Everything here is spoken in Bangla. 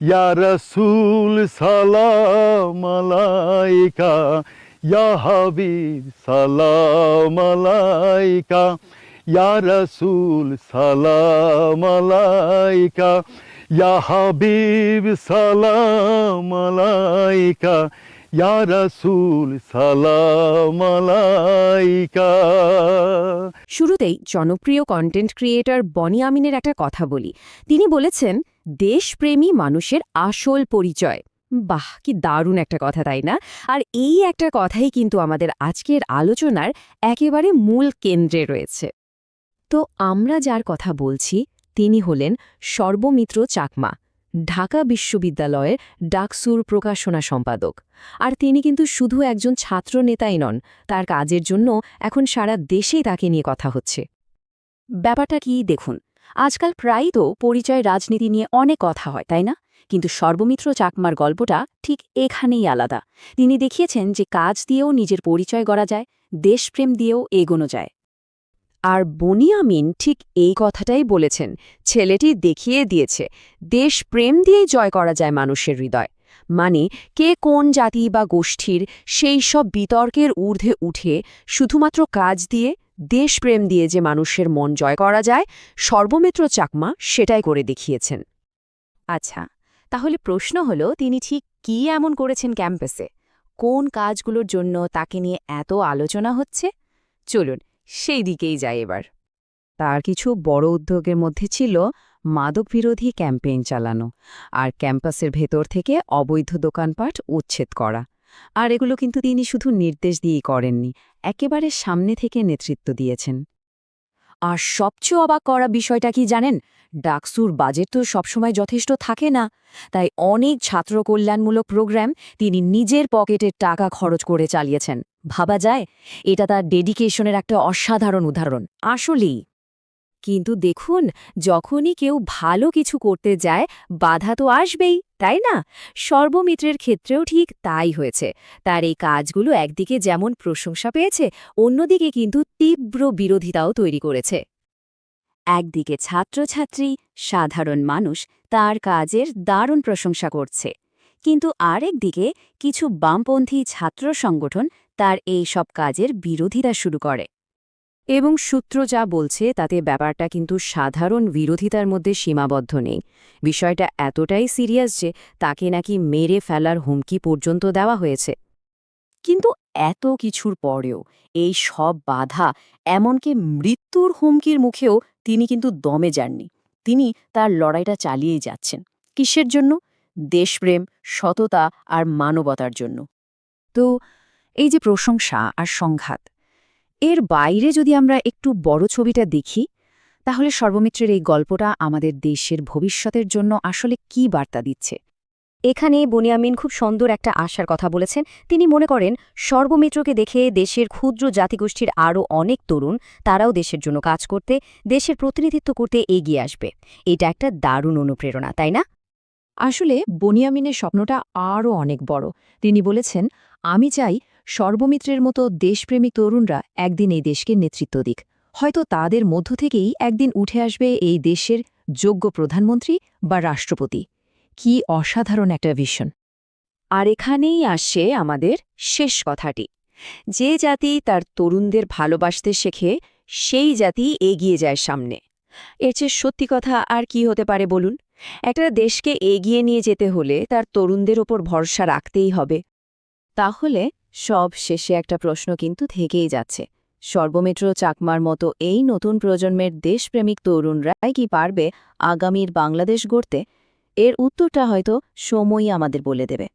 ইয়া রসুল সালাম আলাইকা, ইয়া হাবিব সালাম আলাইকা, ইয়া রসুল সালাম আলাইকা, ইয়া হাবিব সালাম আলাইকা, ইয়া রসুল সালাম আলাইকা। শুরুতেই জনপ্রিয় কন্টেন্ট ক্রিয়েটর বনি আমিনের একটা কথা বলি। তিনি বলেছেন দেশপ্রেমী মানুষের আসল পরিচয়। বাহ, কি দারুণ একটা কথা, তাই না? আর এই একটা কথাই কিন্তু আমাদের আজকের আলোচনার একেবারে মূল কেন্দ্রে রয়েছে। তো আমরা যার কথা বলছি, তিনি হলেন সর্বমিত্র চাকমা, ঢাকা বিশ্ববিদ্যালয়ের ডাকসুর প্রকাশনা সম্পাদক। আর তিনি কিন্তু শুধু একজন ছাত্র নেতাই নন, তার কাজের জন্য এখন সারা দেশেই তাকে নিয়ে কথা হচ্ছে। ব্যাপারটা কি, দেখুন আজকাল প্রায়ই তো পরিচয় রাজনীতি নিয়ে অনেক কথা হয়, তাই না? কিন্তু সর্বমিত্র চাকমার গল্পটা ঠিক এখানেই আলাদা। তিনি দেখিয়েছেন যে কাজ দিয়েও নিজের পরিচয় গড়া যায়, দেশপ্রেম দিয়েও এগোনো যায়। আর বনিয়ামিন ঠিক এই কথাটাই বলেছেন, ছেলেটি দেখিয়ে দিয়েছে, দেশপ্রেম দিয়েই জয় করা যায় মানুষের হৃদয়। মানে কে কোন জাতি বা গোষ্ঠীর সেই সব বিতর্কের ঊর্ধ্বে উঠে শুধুমাত্র কাজ দিয়ে দেশপ্রেম দিয়ে যে মানুষের মন জয় করা যায় সর্বমিত্র চাকমা সেটাই করে দেখিয়েছেন। আচ্ছা তাহলে প্রশ্ন হলো তিনি ঠিক কি এমন করেছেন ক্যাম্পাসে? কোন কাজগুলোর জন্য তাকে নিয়ে এত আলোচনা হচ্ছে? চলুন সেই দিকেই যাই এবার। তার কিছু বড় উদ্যোগের মধ্যে ছিল মাদকবিরোধী ক্যাম্পেইন চালানো আর ক্যাম্পাসের ভেতর থেকে অবৈধ দোকানপাট উচ্ছেদ করা। আর এগুলো কিন্তু তিনি শুধু নির্দেশ দিয়েই করেননি, একেবারে সামনে থেকে নেতৃত্ব দিয়েছেন। আর সবচেয়ে অবাক করা বিষয়টা কি জানেন? ডাকসুর বাজেট তো সবসময় যথেষ্ট থাকে না, তাই অনেক ছাত্র কল্যাণমূলক প্রোগ্রাম তিনি নিজের পকেটের টাকা খরচ করে চালিয়েছেন। ভাবা যায়, এটা তার ডেডিকেশনের একটা অসাধারণ উদাহরণ। আসলেই কিন্তু দেখুন, যখনই কেউ ভালো কিছু করতে যায়, বাধা তো আসবেই, তাই না? সর্বমিত্রের ক্ষেত্রেও ঠিক তাই হয়েছে। তার এই কাজগুলো একদিকে যেমন প্রশংসা পেয়েছে, অন্যদিকে কিন্তু তীব্র বিরোধিতাও তৈরি করেছে। একদিকে ছাত্রছাত্রী, সাধারণ মানুষ তার কাজের দারুণ প্রশংসা করছে। কিন্তু আরেকদিকে কিছু বামপন্থী ছাত্র সংগঠন তার এই সব কাজের বিরোধিতা শুরু করে। এবং সূত্র যা বলছে তাতে ব্যাপারটা কিন্তু সাধারণ বিরোধিতার মধ্যে সীমাবদ্ধ নেই। বিষয়টা এতটাই সিরিয়াস যে তাকে নাকি মেরে ফেলার হুমকি পর্যন্ত দেওয়া হয়েছে। কিন্তু এত কিছুর পরেও এই সব বাধা, এমনকি মৃত্যুর হুমকির মুখেও তিনি কিন্তু দমে যাননি। তিনি তার লড়াইটা চালিয়েই যাচ্ছেন। কিসের জন্য? দেশপ্রেম, সততা আর মানবতার জন্য। তো এই যে প্রশংসা আর সংঘাত এর বাইরে যদি আমরা একটু বড় ছবিটা দেখি তাহলে সর্বমিত্রের এই গল্পটা আমাদের দেশের ভবিষ্যতের জন্য আসলে কি বার্তা দিচ্ছে? এখানে বনিয়ামিন খুব সুন্দর একটা আশার কথা বলেছেন। তিনি মনে করেন সর্বমিত্রকে দেখে দেশের ক্ষুদ্র জাতিগোষ্ঠীর আরও অনেক তরুণ তারাও দেশের জন্য কাজ করতে দেশের প্রতিনিধিত্ব করতে এগিয়ে আসবে। এটা একটা দারুণ অনুপ্রেরণা তাই না? আসলে বনিয়ামিনের স্বপ্নটা আরও অনেক বড়। তিনি বলেছেন আমি চাই সর্বমিত্রের মতো দেশপ্রেমিক তরুণরা একদিন এই দেশকে নেতৃত্ব দিক। হয়তো তাদের মধ্য থেকেই একদিন উঠে আসবে এই দেশের যোগ্য প্রধানমন্ত্রী বা রাষ্ট্রপতি। কি অসাধারণ একটা ভিশন। আর এখানেই আসছে আমাদের শেষ কথাটি। যে জাতি তার তরুণদের ভালোবাসতে শেখে, সেই জাতি এগিয়ে যায় সামনে। এর চেয়ে সত্যি কথা আর কি হতে পারে বলুন? একটা দেশকে এগিয়ে নিয়ে যেতে হলে তার তরুণদের ওপর ভরসা রাখতেই হবে। তাহলে সব শেষে একটা প্রশ্ন কিন্তু থেকেই যাচ্ছে। সর্বমিত্র চাকমার মতো এই নতুন প্রজন্মের দেশপ্রেমিক তরুণরাই কি পারবে আগামীর বাংলাদেশ গড়তে? এর উত্তরটা হয়তো সময়ই আমাদের বলে দেবে।